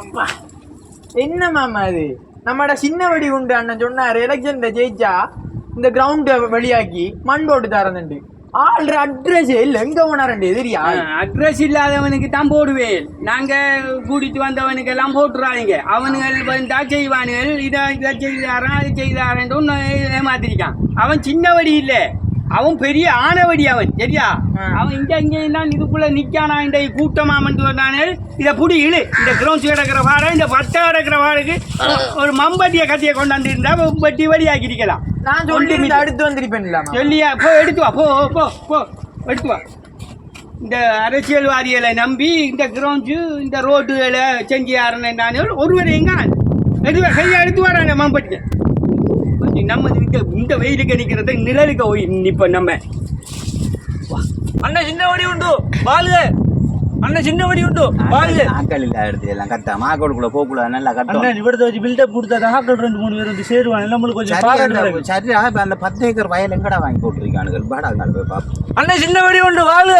அப்பா என்ன மேம் அது? நம்மட சின்ன வெடி உண்டு அண்ணன் சொன்னார் எலெக்ஷன்ல ஜெயிச்சா இந்த கிரவுண்ட வெளியாக்கி மண் போட்டு தரந்துண்டு ஆள்ற அட்ரஸ் இல்ல எங்க போனாரண்டு எதிரியா அட்ரஸ் இல்லாதவனுக்கு தான் போடுவேன். நாங்க கூட்டிட்டு வந்தவனுக்கு எல்லாம் போட்டுறாங்க அவனுகள் வந்தா செய்வானுகள் இதை இதை செய்தாரன் அதை செய்தாரன் ஏமாத்திருக்கான். அவன் சின்ன வடி இல்லை. அவன் பெரிய ஆனவடி அவன் சரியா. அவன் இங்க இங்க தான் இதுக்குள்ள நிக்கானா இந்த கூட்டமாமன்ட்டு வந்தானு இதை புடி இழு. இந்த கிரௌண்ட்ஸ் கிடக்கிற பாடம் இந்த பட்டை கிடக்கிற பாடுக்கு ஒரு மம்பட்டிய கத்தியை கொண்டாந்து இருந்தா பட்டி வழியாக்கி இருக்கலாம் நான் சொல்லி அடுத்து வந்திருப்பேன் சொல்லியா? போ எடுத்து வா போ போ போ எடுத்து வா. இந்த அரசியல்வாதிகளை நம்பி இந்த கிரவுண்ட்ஸு இந்த ரோட்டுகளை செஞ்சு ஆரம்பினானே ஒருவர் எங்க எடுத்து வா கையை எடுத்து வராங்க மாம்பட்டிக்க நம்ம இந்த இந்த வெயிலுக்கு நிற்கிறத நிழலுக்கு போய் நிப்ப நம்ம. அண்ணன் சின்ன வடி உண்டு. வாழ்க. அண்ணன் சின்ன வடி உண்டு. வாழ்க. ஆக்கள் இல்ல எடுத்து எல்லாம் கத்தா மாக்கோடுக்குள்ள போகக்கூடாது நல்லா கட்டும் அண்ணன் இவரத்தை வச்சு பில்டப் கொடுத்தா ஆக்கள் ரெண்டு மூணு பேர் வந்து சேருவாங்க. நம்மளுக்கு கொஞ்சம் பாராட்டு சரியா இப்ப அந்த பத்து ஏக்கர் வயல் எங்கடா வாங்கி போட்டிருக்கானுங்க பாடா நாள் போய் பார்ப்போம். அண்ணன் சின்ன வடி உண்டு. வாழ்க.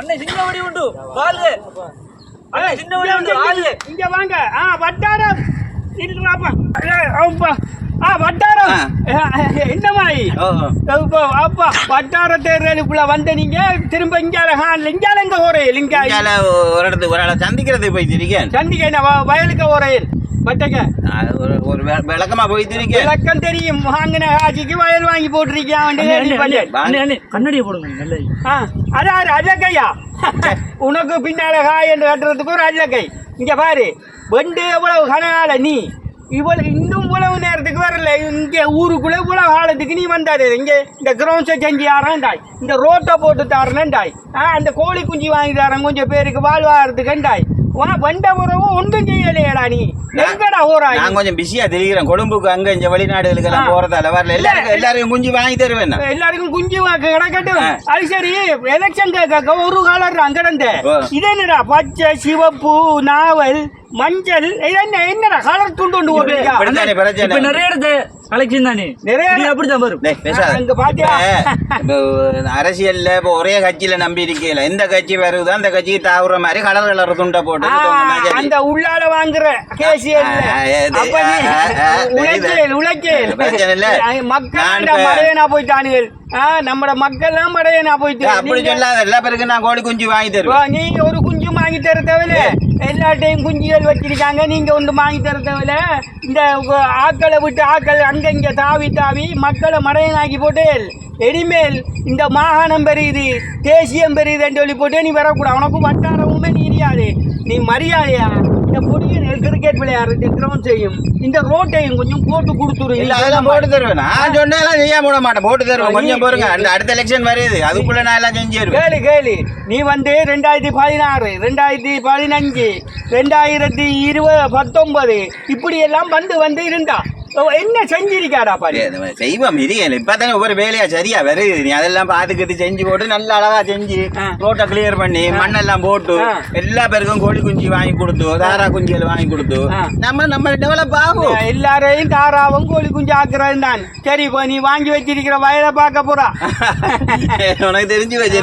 அண்ணன் சின்ன வடி உண்டு. வாழ்க. அண்ணன் சின்ன வடி உண்டு. வாழ்க. இங்க வாங்க. ஆ வட்டாரம். வட்டார தேர்தலுக்குள்ள வந்த நீங்க திரும்ப இங்கால இங்கால எங்க ஒரு இடத்துக்கு ஒரு சந்திக்கிறது போய் வ- வயலுக்கு பட்டங்க ஒரு ஒரு விளக்கமா போய் விளக்கம் தெரியும். வாங்கின காட்சிக்கு வயல் வாங்கி போட்டிருக்கேன் கண்ணடியை போடுங்க அதான் அல்லக்கையா உனக்கு பின்னால காய் என்று கட்டுறதுக்கு ஒரு அல்லக்கை இங்க பாரு. வெண்டு எவ்வளவு கனகால நீ? இவ்வளவு இன்னும் இவ்வளவு நேரத்துக்கு வரல. இங்க ஊருக்குள்ள இவ்வளவு காலத்துக்கு நீ வந்தாரு இங்க இந்த கிரவுண்ட்ஸை செஞ்சு ஆறாண்டாய் இந்த ரோட்டை போட்டு தாரணுண்டாய்? ஆ அந்த கோழி குஞ்சு வாங்கி தரேன். கொஞ்சம் பேருக்கு வாழ்வாகிறதுக்குண்டாய் வா வந்த உறவு ஒன்றும் செய்யலையடா நீ. எங்கடா நான் கொஞ்சம் பிஸியா தெரிகிறேன். கொழும்புக்கு அங்க இங்க வெளிநாடுகளுக்கு எல்லாம். போறதால வரல. எல்லாருக்கும் எல்லாருக்கும் குஞ்சு வாங்கி தருவேன். எல்லாருக்கும் குஞ்சு வாக்கு கிடக்கட்டும். அது சரி எலெக்ஷன் கேட்க ஒரு காலர் அங்கடந்த. இது என்னடா பச்சை சிவப்பு நாவல் மஞ்சள் என்ன என்னடா கலர் துண்டு கொண்டு நிறைய இடத்து கலெக்ஷன் தானே நிறைய இது அப்படித்தான் வரும். அங்க பாத்தியா? அரசியல்ல இப்ப ஒரே கட்சியில நம்பி இருக்கல எந்த கட்சி வருதோ அந்த கட்சிக்கு தாவுற மாதிரி கலர் கலர் துண்டை போட்டு. அந்த உள்ளால வாங்குற கேசியல் உழைக்கல் உழைக்கல். மக்கள் மடையனா போயிட்டானுகள் நம்மட மக்கள் எல்லாம் மடையனா போயிட்டு அப்படி சொல்லாத. எல்லா பேருக்கு நான் கோழி குஞ்சு வாங்கி தருவேன். நீங்க ஒரு குஞ்சு வாங்கி தர தேவையில்ல. எல்லாட்டையும் குஞ்சுகள் வச்சிருக்காங்க. நீங்க ஒன்று வாங்கி தர தேவையில்ல. இந்த ஆக்களை விட்டு ஆக்கள் அங்கங்க தாவி தாவி மக்களை மடையனாக்கி போட்டு இனிமேல் இந்த மாகாணம் பெரியுது தேசியம் பெரியுதுன்னு சொல்லி போட்டு நீ வரக்கூடாது. உனக்கு வட்டாரமுமே நீ தெரியாது நீ மரியாதையா? இந்த பொடிய கிரிக்கெட் விளையாடுற இந்த கிரவுண்ட் செய்யும் இந்த ரோட்டையும் கொஞ்சம் போட்டு கொடுத்துரு. இல்ல அதெல்லாம் போட்டு தருவேன். நான் சொன்னேன் செய்ய போட மாட்டேன்? போட்டு தருவேன். கொஞ்சம் பாருங்க அடுத்த எலெக்ஷன் வருது. அதுக்குள்ள நான் எல்லாம் செஞ்சு தருவேன் கேளு கேளு. நீ வந்து ரெண்டாயிரத்தி பதினாறு ரெண்டாயிரத்தி பதினஞ்சு ரெண்டாயிரத்தி இருபது பத்தொன்பது இப்படி எல்லாம் வந்து வந்து இருந்தா. என்ன செஞ்சிருக்காடா பாரு? செய்வோம் இருக்கேன் இப்பதானே ஒவ்வொரு வேலையா சரியா வருது. நீ அதெல்லாம் பாத்துக்கிட்டு செஞ்சு போட்டு நல்லா அழகா செஞ்சு. ரோட்டை கிளியர் பண்ணி மண்ணெல்லாம் போட்டு. எல்லா பேருக்கும் கோழி குஞ்சு வாங்கி கொடுத்து தாரா குஞ்சுகள் வாங்கி கொடுத்து. நம்ம நம்ம டெவலப் ஆகும். எல்லாரையும் தாராவும் கோழி குஞ்சு ஆக்குறது தான். சரி இப்போ நீ வாங்கி வச்சிருக்கிற வயலை பார்க்க போறா. உனக்கு தெரிஞ்சு வச்சு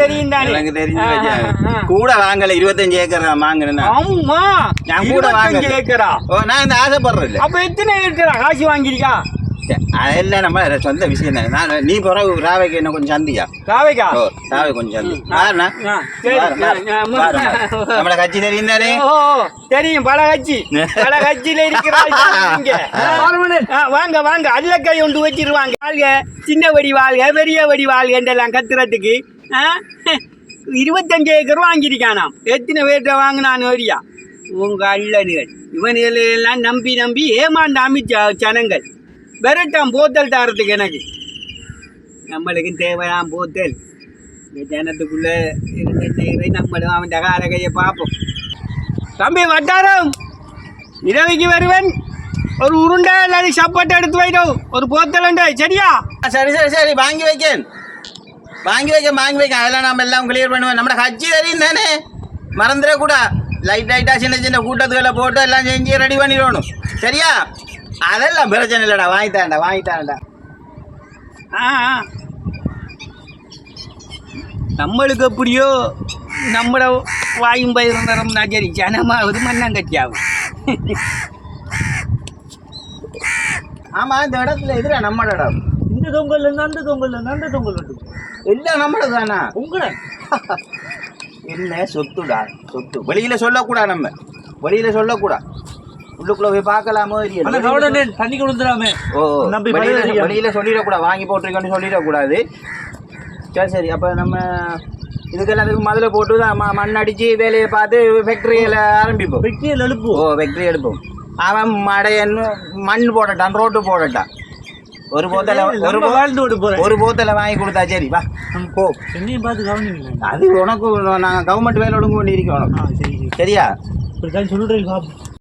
தெரியும் தானே. எனக்கு தெரிஞ்சு. கூட வாங்கல இருபத்தஞ்சு ஏக்கர் வாங்கினேன் ஆமா. நான் கூட வாங்கல. ஏக்கரா? நான் இந்த ஆசைப்படுறது இல்ல அப்ப எத்தனை ஏக்கரா காசு வாங்கியிருக்கா? அதெல்லாம் நம்ம சொந்த விஷயம் தானே. நான் நீ பிறகு ராவைக்கு என்ன கொஞ்சம் சந்தியா? காவைக்கா ஓ ராவை கொஞ்சம் சந்தி. பாருண்ணா ஆ, சரி, பாரு, பாரு, ஆ, ஆ, பாரு, பாரு. நம்மள கட்சி தெரியும் தானே? ஓ தெரியும் பல கட்சி. பல கட்சியில. ஆ, வாங்க வாங்க. அல்லக்கை ஒன்று வச்சிருவாங்க. வாழ்க சின்ன வடி வாழ்க பெரிய வடி வாழ்கன்றெல்லாம் கத்துறதுக்கு ஆ? இருபத்தஞ்சு ஏக்கர் வாங்கியிருக்கானாம். எத்தனை பேர்கிட்ட வாங்கினான் வரியா உங்கள் அல்லனுகள் இவனுகள் எல்லாம் நம்பி நம்பி ஏமாந்த அமைச்ச ஜனங்கள். விரட்டாம் போத்தல் தாரத்துக்கு எனக்கு. நம்மளுக்கு தேவையான போத்தல். இந்த ஜனத்துக்குள்ளே இருந்த நம்மளும் அவன் காரகையை பார்ப்போம். தம்பி வட்டாரம் இரவைக்கு வருவன். ஒரு உருண்டை இல்லாத சப்பாட்டை எடுத்து வைடும் ஒரு போத்தலண்டை சரியா? சரி சரி சரி வாங்கி வைக்கேன். வாங்கி வைக்க வாங்கி வைக்க அதெல்லாம் நம்ம எல்லாம் கிளியர் பண்ணுவேன் நம்மளோட ஹஜ்ஜி தெரியும் தானே? மறந்துடக்கூடா லைட் லைட்டாக சின்ன சின்ன கூட்டத்துகளை போட்டு எல்லாம் செஞ்சு ரெடி பண்ணிடணும் சரியா? அதெல்லாம் பிரச்சனை இல்லைடா. வாங்கித்தாண்டா வாங்கித்தாண்டா. ஆ. நம்மளுக்கு எப்படியோ நம்மட வாயும் பயிரும் தரம் நஜரி ஜனமாவது மண்ணங்கட்டியாகும் ஆமா இந்த இடத்துல எதுடா நம்ம இடம். இந்த தொங்கல்ல இருந்து அந்த இருந்து அந்த தொங்கல் உண்டு எல்லாம் நம்மளது தானா உங்கள. என்ன சொத்துடா சொத்து. வெளியில சொல்லக்கூடா நம்ம. வெளியில சொல்லக்கூடா. உள்ளுக்குள்ள போய் பார்க்கலாமோ இல்லையா? தண்ணி கொடுத்துடாம ஓ நம்பி வெளியில சொல்லிடக்கூடாது வாங்கி போட்டிருக்கேன்னு சொல்லிடக்கூடாது. சரி சரி. அப்போ நம்ம இதுக்கெல்லாம் அதுக்கு முதல்ல போட்டு தான் மண் அடிச்சு வேலையை பார்த்து ஃபேக்ட்ரியில் ஆரம்பிப்போம். வெட்டியில் எழுப்பு ஓ ஃபேக்ட்ரி எடுப்போம் அவன் மடையன்னு மண் போடட்டான் ரோட்டு போடட்டான். ஒரு போத்தல ஒரு வாழ்ந்து விட போறேன் ஒரு போத்தல வாங்கி கொடுத்தா சரி வா போ. என்னையும் பார்த்து கவனிங்க. அது உனக்கு நாங்கள் கவர்மெண்ட் வேலை ஒழுங்கு பண்ணி இருக்கோம் சரியா? இப்படி தான் சொல்றேன் பாப்போம்